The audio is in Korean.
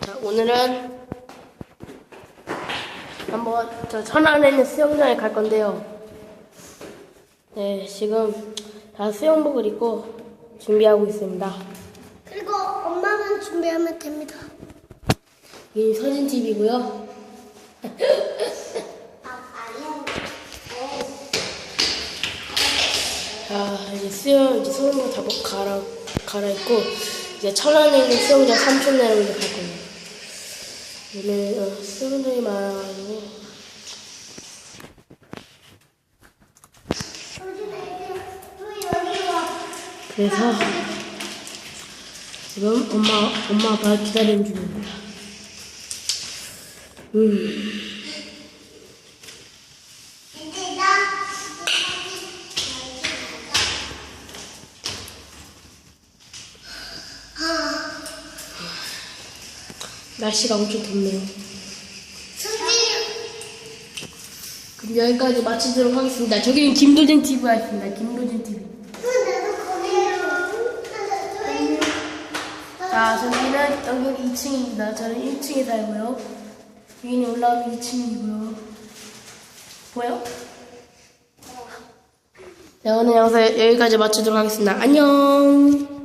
자, 오늘은 한번 저 천안에 있는 수영장에 갈 건데요. 네, 지금 다 수영복을 입고 준비하고 있습니다. 그리고 엄마만 준비하면 됩니다. 이 서진 TV고요. 자, 이제 수영 이제 수영복 다 벗- 갈아 갈아입고 이제 천안에 있는 수영장 삼촌네로 이제 갈 거예요. 오늘 어, 수영장이 많아가지고 그래서 지금 엄마 엄마 아빠 기다리는 중입니다. 음. 날씨가 엄청 덥네요. 그럼 여기까지 마치도록 하겠습니다. 저기는 김도진 TV가 있습니다. 김도진 TV. 자, 저기는 여기는 2층입니다. 저는 1층에 살고요. 여기는 올라오면 2층이고요. 보여? 네, 오늘 영상 여기까지 마치도록 하겠습니다. 안녕.